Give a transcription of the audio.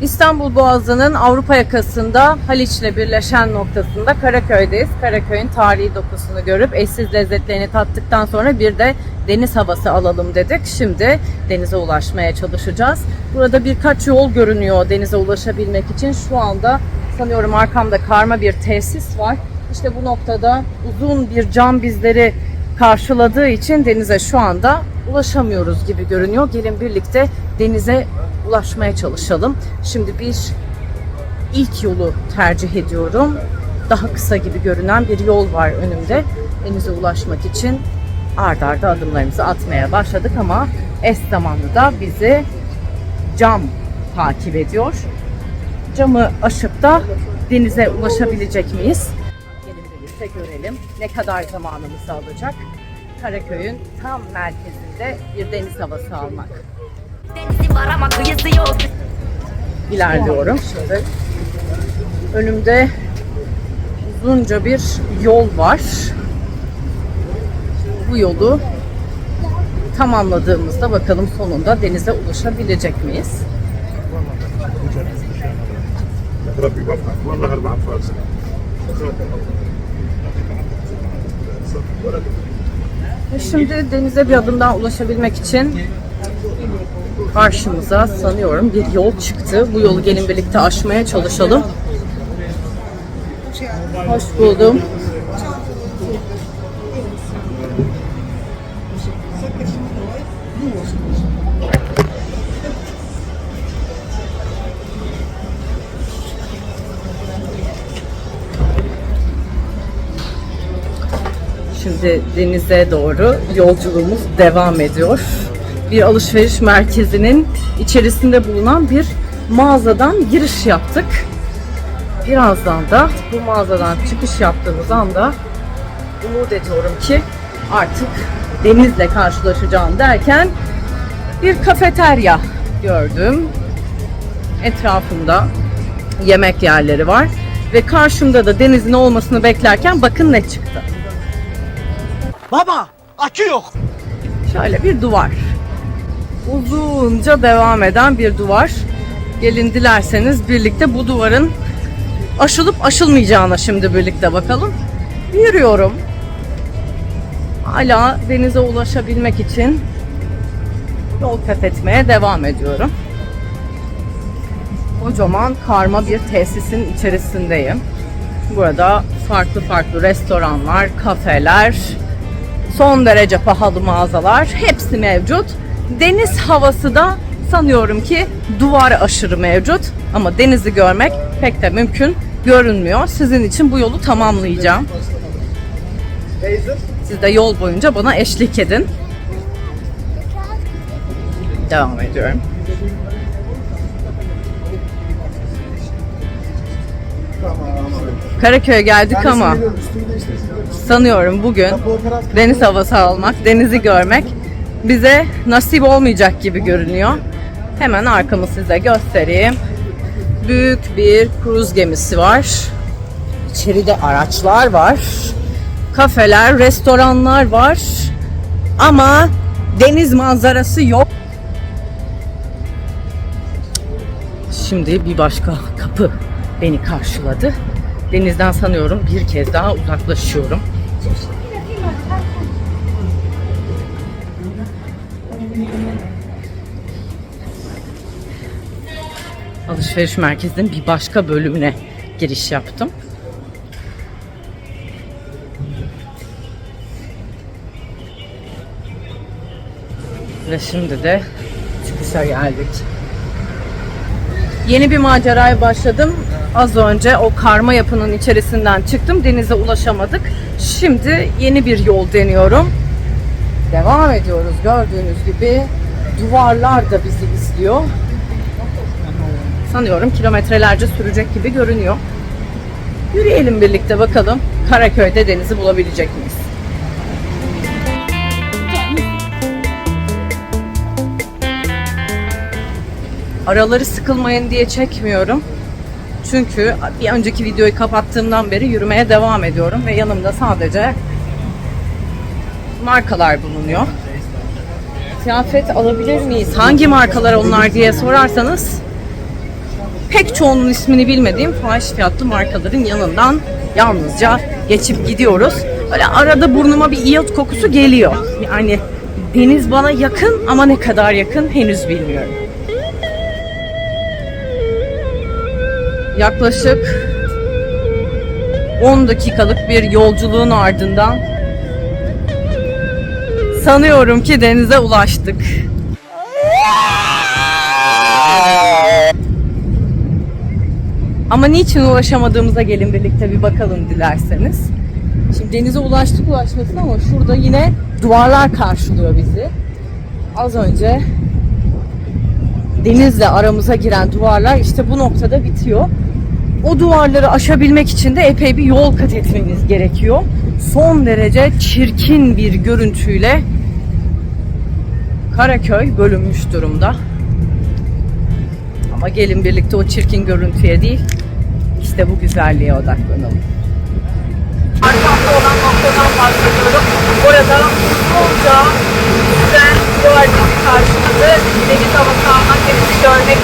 İstanbul Boğazı'nın Avrupa yakasında Haliç'le birleşen noktasında Karaköy'deyiz. Karaköy'ün tarihi dokusunu görüp eşsiz lezzetlerini tattıktan sonra bir de deniz havası alalım dedik. Şimdi denize ulaşmaya çalışacağız. Burada birkaç yol görünüyor denize ulaşabilmek için. Şu anda sanıyorum arkamda karma bir tesis var. İşte bu noktada uzun bir cam bizleri karşıladığı için denize şu anda ulaşamıyoruz gibi görünüyor. Gelin birlikte denize ulaşmaya çalışalım. Şimdi bir ilk yolu tercih ediyorum. Daha kısa gibi görünen bir yol var önümde. Denize ulaşmak için ard arda adımlarımızı atmaya başladık ama eş zamanlı da bizi cam takip ediyor. Camı aşıp da denize ulaşabilecek miyiz? birlikte görelim ne kadar zamanımızı alacak. Karaköy'ün tam merkezinde bir deniz havası almak. Denizi var ama kıyısı yok. İlerliyorum. Şöyle önümde uzunca bir yol var. Bu yolu tamamladığımızda bakalım sonunda denize ulaşabilecek miyiz? Rabbi Şimdi denize bir adım daha ulaşabilmek için karşımıza sanıyorum bir yol çıktı. Bu yolu gelin birlikte aşmaya çalışalım. Hoş buldum. Şimdi denize doğru yolculuğumuz devam ediyor. Bir alışveriş merkezinin içerisinde bulunan bir mağazadan giriş yaptık. Birazdan da bu mağazadan çıkış yaptığımız anda umut ediyorum ki artık denizle karşılaşacağım derken bir kafeterya gördüm. Etrafında yemek yerleri var ve karşımda da denizin olmasını beklerken bakın ne çıktı. Baba akü yok. Şöyle bir duvar. Uzunca devam eden bir duvar. Gelin dilerseniz birlikte bu duvarın aşılıp aşılmayacağına şimdi birlikte bakalım. Yürüyorum. Hala denize ulaşabilmek için yol kat etmeye devam ediyorum. Kocaman karma bir tesisin içerisindeyim. Burada farklı farklı restoranlar, kafeler, son derece pahalı mağazalar hepsi mevcut. Deniz havası da sanıyorum ki duvar aşırı mevcut ama denizi görmek pek de mümkün görünmüyor. Sizin için bu yolu tamamlayacağım. Siz de yol boyunca bana eşlik edin. Devam ediyorum. Karaköy'e geldik ama sanıyorum bugün deniz havası almak, denizi görmek bize nasip olmayacak gibi görünüyor. Hemen arkamı size göstereyim. Büyük bir kruz gemisi var. İçeride araçlar var. Kafeler, restoranlar var. Ama deniz manzarası yok. Şimdi bir başka kapı beni karşıladı. Denizden sanıyorum bir kez daha uzaklaşıyorum. Alışveriş merkezinin bir başka bölümüne giriş yaptım. Ve şimdi de çıkışa geldik. Yeni bir maceraya başladım. Az önce o karma yapının içerisinden çıktım. Denize ulaşamadık. Şimdi yeni bir yol deniyorum. Devam ediyoruz. Gördüğünüz gibi duvarlar da bizi izliyor. Sanıyorum kilometrelerce sürecek gibi görünüyor. Yürüyelim birlikte bakalım Karaköy'de denizi bulabilecek miyiz? Araları sıkılmayın diye çekmiyorum. Çünkü bir önceki videoyu kapattığımdan beri yürümeye devam ediyorum ve yanımda sadece markalar bulunuyor. Kıyafet alabilir miyiz? Hangi markalar onlar diye sorarsanız pek çoğunun ismini bilmediğim fahiş fiyatlı markaların yanından yalnızca geçip gidiyoruz. Böyle arada burnuma bir iyot kokusu geliyor. Yani deniz bana yakın ama ne kadar yakın henüz bilmiyorum. Yaklaşık 10 dakikalık bir yolculuğun ardından sanıyorum ki denize ulaştık. Ama niçin ulaşamadığımıza gelin birlikte bir bakalım dilerseniz. Şimdi denize ulaştık ulaşmasın ama şurada yine duvarlar karşılıyor bizi. Az önce denizle aramıza giren duvarlar işte bu noktada bitiyor. O duvarları aşabilmek için de epey bir yol kat etmeniz gerekiyor. Son derece çirkin bir görüntüyle Karaköy bölünmüş durumda. Ama gelin birlikte o çirkin görüntüye değil, işte bu güzelliğe odaklanalım. Arkamda olan noktadan bahsediyorum. Orada bolca güzel duvar karşıladı. Deniz havası almak, denizi görmek